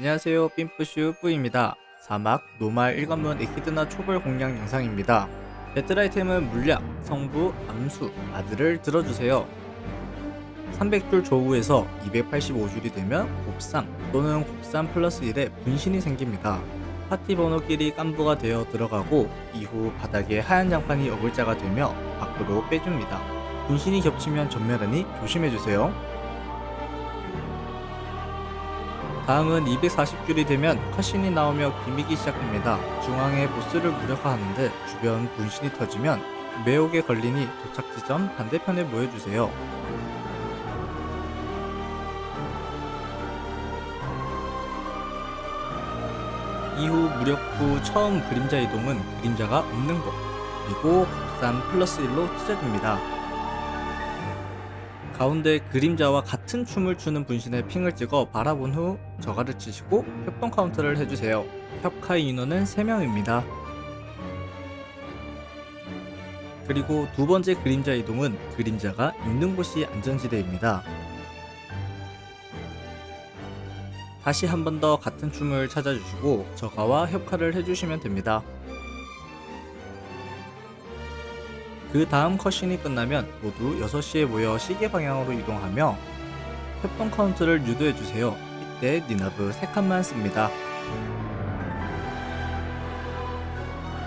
안녕하세요. 삠뿌슈 뿌입니다. 사막, 노말, 일관문, 에키드나 초벌 공략 영상입니다. 배틀 아이템은 물약, 성부, 암수, 아들을 들어주세요. 300줄 조우에서 285줄이 되면 곱상 또는 곱상 플러스 1의 분신이 생깁니다. 파티 번호끼리 깐부가 되어 들어가고 이후 바닥에 하얀 장판이 어글자가 되며 밖으로 빼줍니다. 분신이 겹치면 전멸하니 조심해주세요 다음은 240줄이 되면 컷신이 나오며 기믹이 시작됩니다. 중앙에 보스를 무력화하는데 주변 분신이 터지면 매혹에 걸리니 도착 지점 반대편에 모여주세요. 이후 무력 후 처음 그림자 이동은 그림자가 없는 곳 그리고 곱산 플러스 1로 찢어집니다. 가운데 그림자와 같은 춤을 추는 분신의 핑을 찍어 바라본 후 저가를 치시고 협동 카운터를 해주세요. 협카 인원은 3명입니다. 그리고 두 번째 그림자 이동은 그림자가 있는 곳이 안전지대입니다. 다시 한 번 더 같은 춤을 찾아주시고 저가와 협카를 해주시면 됩니다. 그 다음 컷신이 끝나면 모두 6시에 모여 시계 방향으로 이동하며 협동 카운트를 유도해주세요. 이때 니나브 3칸만 씁니다.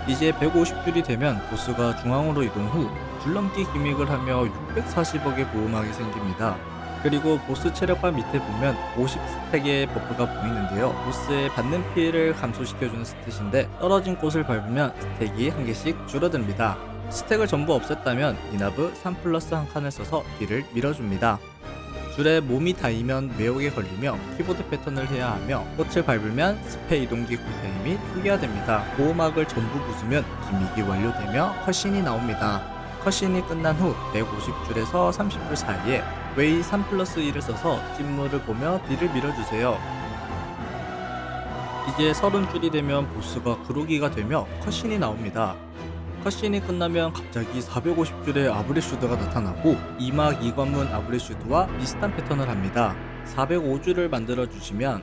이제 150줄이 되면 보스가 중앙으로 이동 후 줄넘기 기믹을 하며 640억의 보호막이 생깁니다. 그리고 보스 체력바 밑에 보면 50스택의 버프가 보이는데요. 보스의 받는 피해를 감소시켜주는 스탯인데 떨어진 곳을 밟으면 스택이 한 개씩 줄어듭니다. 스택을 전부 없앴다면 니나브 3 플러스 한 칸을 써서 뒤를 밀어줍니다. 줄에 몸이 닿으면 매혹에 걸리며 키보드 패턴을 해야 하며 꽃을 밟으면 스페 이동기 쿨타임이 초기화됩니다. 보호막을 전부 부수면 기믹이 완료되며 컷신이 나옵니다. 컷신이 끝난 후 150줄에서 30줄 사이에 웨이 3 플러스 1을 써서 찐물을 보며 뒤를 밀어주세요. 이제 30줄이 되면 보스가 구르기가 되며 컷신이 나옵니다. 컷신이 끝나면 갑자기 450줄의 아브레슈드가 나타나고 2막 2관문 아브레슈드와 비슷한 패턴을 합니다. 405줄을 만들어 주시면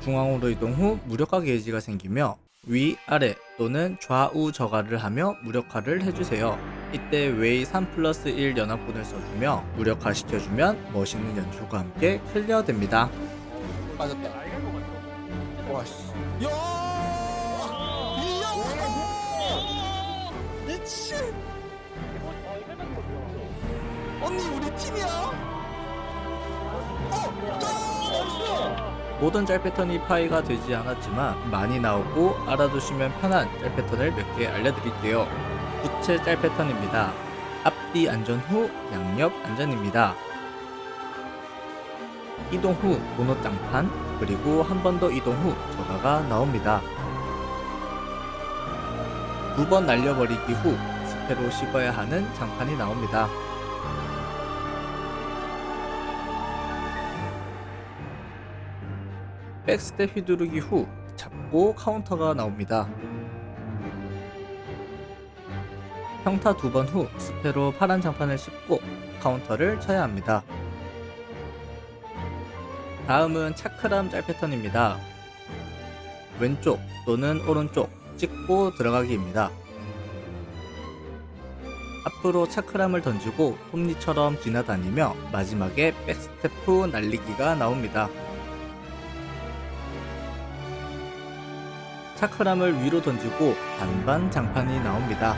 중앙으로 이동 후 무력화 게이지가 생기며 위, 아래 또는 좌우 저가를 하며 무력화를 해주세요. 이때 웨이 3 플러스 1 연합군을 써주며 무력화 시켜주면 멋있는 연출과 함께 클리어 됩니다. 맞았다. 와씨. 야! 이야! 미친! 언니 우리 팀이야? 어! 모든 짤 패턴이 파이가 되지 않았지만 많이 나오고 알아두시면 편한 짤 패턴을 몇 개 알려드릴게요. 부채 짤 패턴입니다. 앞뒤 안전 후 양옆 안전입니다. 이동 후 도넛 장판 그리고 한 번 더 이동 후 저가가 나옵니다. 두 번 날려버리기 후 스페로 씹어야 하는 장판이 나옵니다. 백스텝 휘두르기 후 잡고 카운터가 나옵니다. 평타 두 번 후 스페로 파란 장판을 씹고 카운터를 쳐야 합니다. 다음은 차크람 짤 패턴입니다. 왼쪽 또는 오른쪽 찍고 들어가기입니다. 앞으로 차크람을 던지고 톱니처럼 지나다니며 마지막에 백스텝 후 날리기가 나옵니다. 차크람을 위로 던지고 반반 장판이 나옵니다.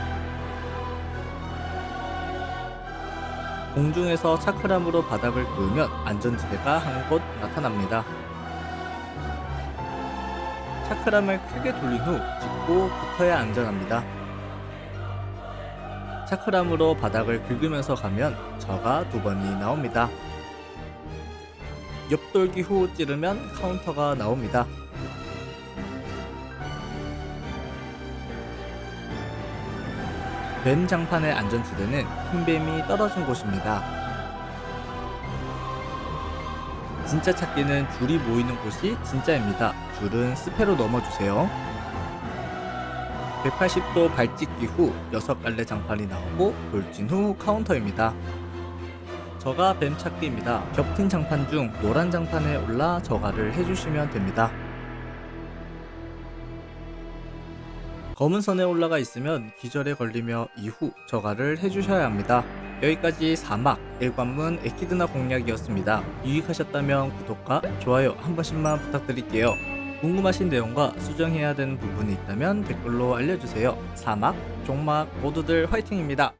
공중에서 차크람으로 바닥을 그으면 안전지대가 한 곳 나타납니다. 차크람을 크게 돌린 후 짚고 붙어야 안전합니다. 차크람으로 바닥을 긁으면서 가면 저가 두 번이 나옵니다. 옆돌기 후 찌르면 카운터가 나옵니다. 뱀 장판의 안전지대는 흰뱀이 떨어진 곳입니다. 진짜 찾기는 줄이 모이는 곳이 진짜입니다. 줄은 스페로 넘어주세요. 180도 발 찍기 후 6갈래 장판이 나오고 돌진 후 카운터입니다. 저가 뱀 찾기입니다. 겹친 장판 중 노란 장판에 올라 저가를 해주시면 됩니다. 검은 선에 올라가 있으면 기절에 걸리며 이후 저가를 해주셔야 합니다. 여기까지 사막, 일관문, 에키드나 공략이었습니다. 유익하셨다면 구독과 좋아요 한 번씩만 부탁드릴게요. 궁금하신 내용과 수정해야 되는 부분이 있다면 댓글로 알려주세요. 사막, 종막 모두들 화이팅입니다.